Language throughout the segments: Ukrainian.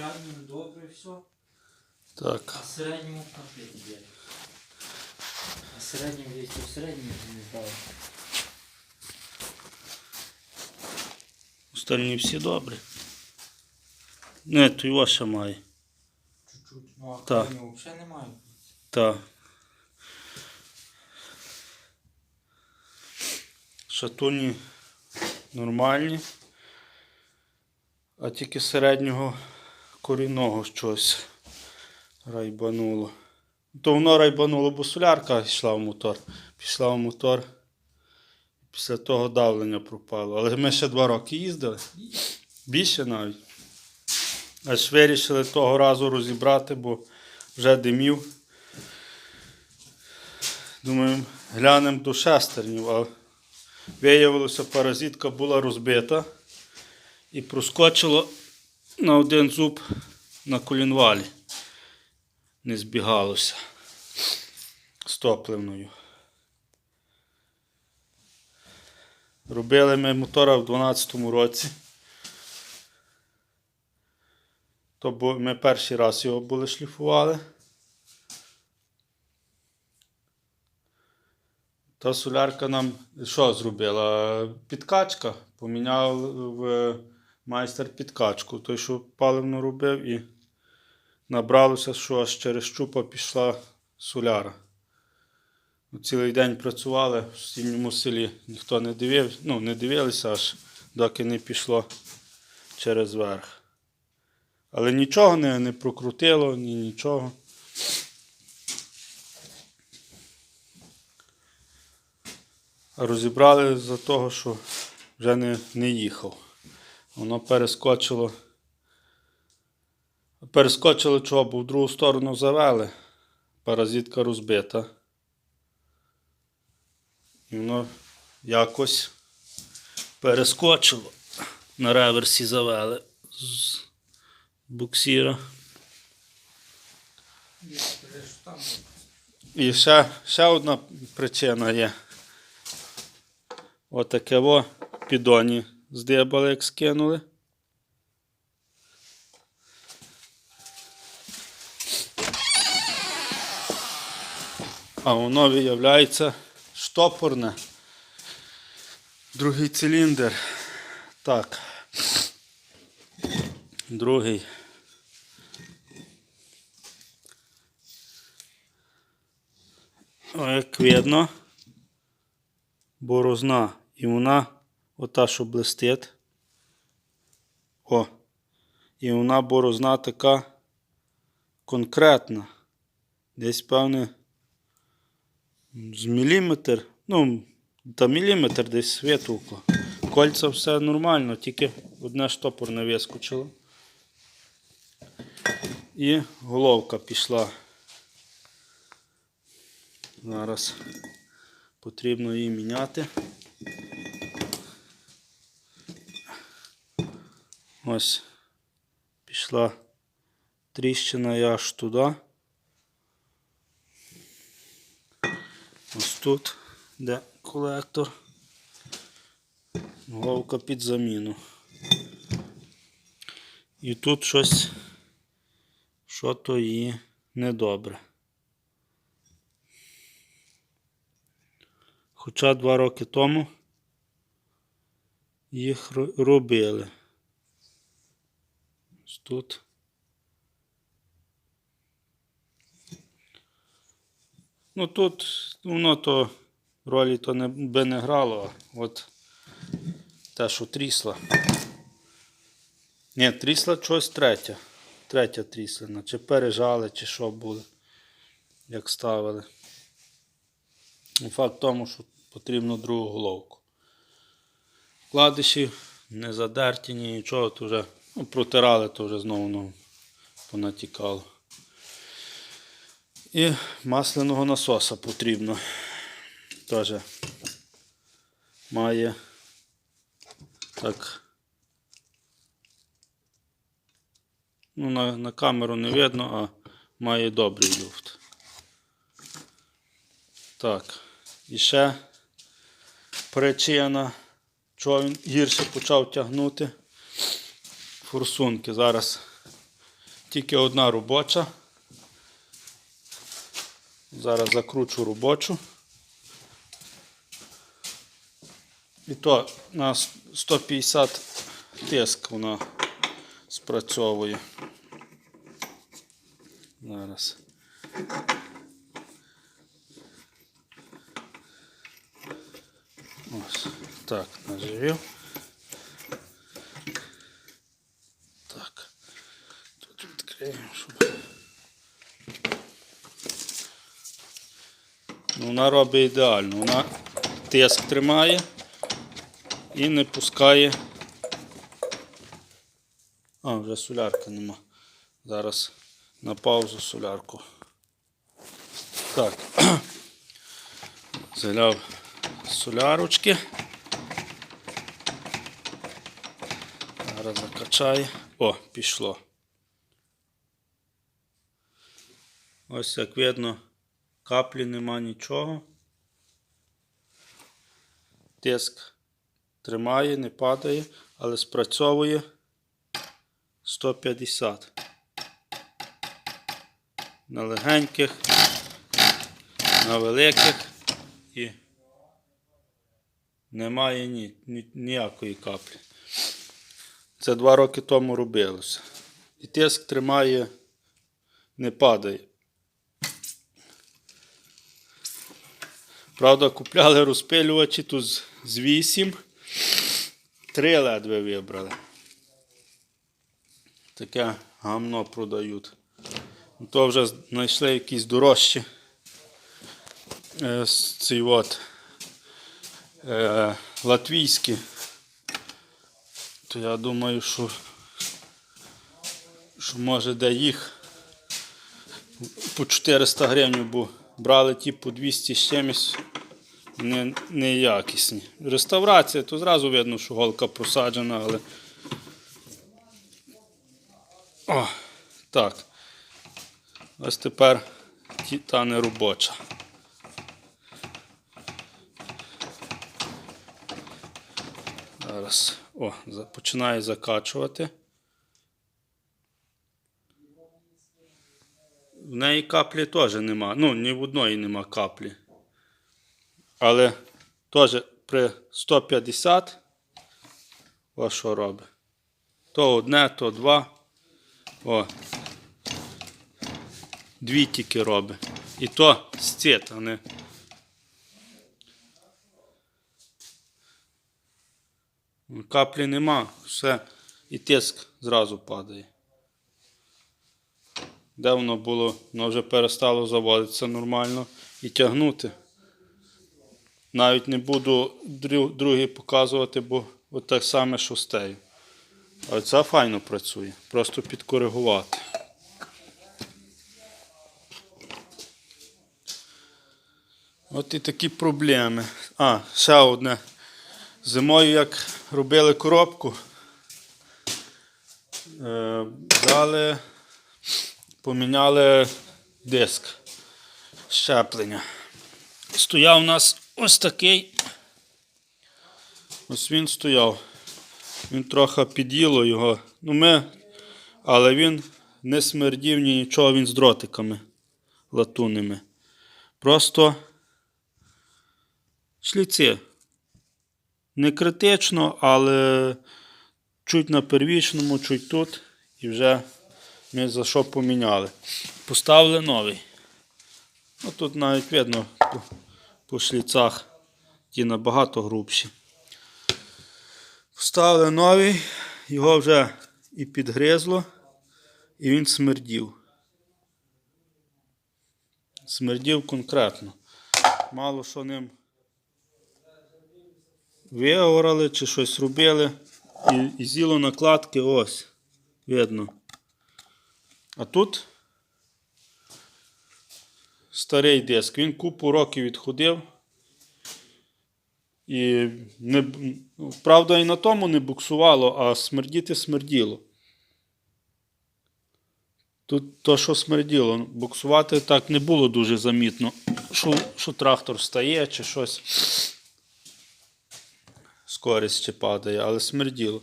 крайньому добре все, Так. а середньому конфети є. А середньому є в середньому не здав. Остальні всі добрі. Не, то його ще має. Чуть-чуть. Ну а Так. крайнього взагалі немає. Так. Шатуні нормальні. А тільки середнього корінного щось райбануло. То воно райбануло, бо солярка йшла в мотор. Пішла в мотор. Після того давлення пропало. Але ми ще два роки їздили. Більше навіть. Аж вирішили того разу розібрати, бо вже димів. Думаю, глянемо до шестернів, а виявилося, паразитка була розбита і проскочило на один зуб на колінвалі. Не збігалося з топливною. Робили ми мотора в 12-му році. То ми перший раз його були шліфували. Та солярка нам що зробила? Підкачка. Поміняв в майстер підкачку. Той, що паливно робив, і набралося, що аж через щупа пішла соляра. Цілий день працювали в сінньому селі. Ніхто не дивив, ну, не дивилися, аж доки не пішло через верх. Але нічого не, не прокрутило, ні нічого. А розібрали за того, що вже не, не їхав. Воно перескочило. Чого, бо в другу сторону завели. Паразитка розбита. І воно якось перескочило. На реверсі завели з буксіра. І ще, ще одна причина є. Отаке во підоні здибали, як скинули. А воно виявляється штопорне. Другий циліндр. Так. Другий. Як видно, борозна. І вона, ота, що блистить. О. І вона борозна така конкретна. Десь, певне, з міліметр. Ну, та міліметр десь витовкло. Кольця все нормально, тільки одне штопор не вискочило. І головка пішла. Зараз потрібно її міняти. Ось пішла тріщина і аж туди. Ось тут, де колектор. Головка під заміну. І тут щось, що то її недобре. Хоча два роки тому їх робили. Тут. Ну тут воно то ролі то не, би не грало, от те, що трісла. Ні, трісла щось третя. Третя тріслина. Чи пережали, чи що було, як ставили. Ну, Факт в тому, що потрібно другу головку. Вкладиші не задерті, ні нічого, то вже ну, протирали, то вже знову ну, понатікало. І масляного насоса потрібно. Теж має так. Ну, на, на камеру не видно, а має добрий люфт. Так. І ще причина, чого він гірше почав тягнути. Форсунки. Зараз Тільки одна робоча. Зараз закручу робочу. І то на 150 тиск вона спрацьовує. Зараз. Ось. Так, наживів. Так. Щоб. Ну, Вона робить ідеально. Вона тиск тримає і не пускає. А, вже солярки нема. Зараз на паузу солярку. Так. Заляв солярочки. Зараз закачає. О, пішло. Ось як видно, каплі нема нічого. Тиск тримає, не падає, але спрацьовує 150. На легеньких, на великих і немає ні, ні, ніякої каплі. Це два роки тому робилося. І тиск тримає, не падає. Правда, купляли розпилювачі тут з- з 8. Три ледве вибрали. Таке гамно продають. Ну, То вже знайшли якісь дорожчі. Е, ці от е, латвійські. То я думаю, що, що може де їх по 400 гривень, бо брали ті по 200 з чимось не, неякісні. Реставрація, то зразу видно, що голка просаджена, але. О, так. Ось тепер та не робоча. Зараз. О, починає закачувати. В неї каплі теж нема. Ну, ні в одної нема каплі. Але теж при 150 ось що робить. То одне, то два. О. Дві тільки робить. І то стіт, а не. Каплі нема, все. І тиск зразу падає. Де воно було, воно вже перестало заводитися нормально і тягнути. Навіть не буду другий показувати, бо от так саме, що з тею. А ця файно працює. Просто підкоригувати. От і такі проблеми. А, ще одне. Зимою, як робили коробку, е, взяли, поміняли диск щеплення. Стояв у нас ось такий. Ось він стояв. Він трохи під'їло його. Ну, ми, але він не смердів ні нічого, він з дротиками латунними. Просто шліці. Не критично, але чуть на первічному, чуть тут. І вже ми за що поміняли. Поставили новий. Ну, тут навіть видно по, шліцах ті набагато грубші. Поставили новий, його вже і підгризло, і він смердів. Смердів конкретно. Мало що ним виговорали чи щось робили. І, і зіло накладки ось. Видно. А тут старий диск. Він купу років відходив. І не, правда, і на тому не буксувало, а смердіти смерділо. Тут то, що смерділо, буксувати так не було дуже замітно, що, що трактор стає чи щось. Скорість ще падає, але смерділо.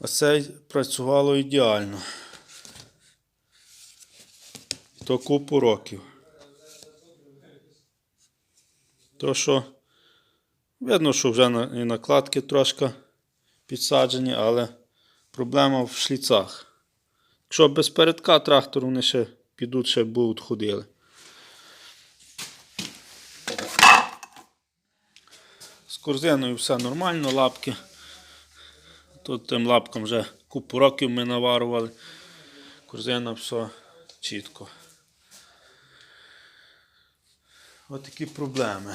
А це працювало ідеально. то купу років. То що видно, що вже і накладки трошки підсаджені, але проблема в шліцах. Якщо без передка трактор вони ще підуть, ще будуть ходили. З корзиною все нормально, лапки. Тут тим лапкам вже купу років ми наварували. Корзина все чітко. Ось такі проблеми.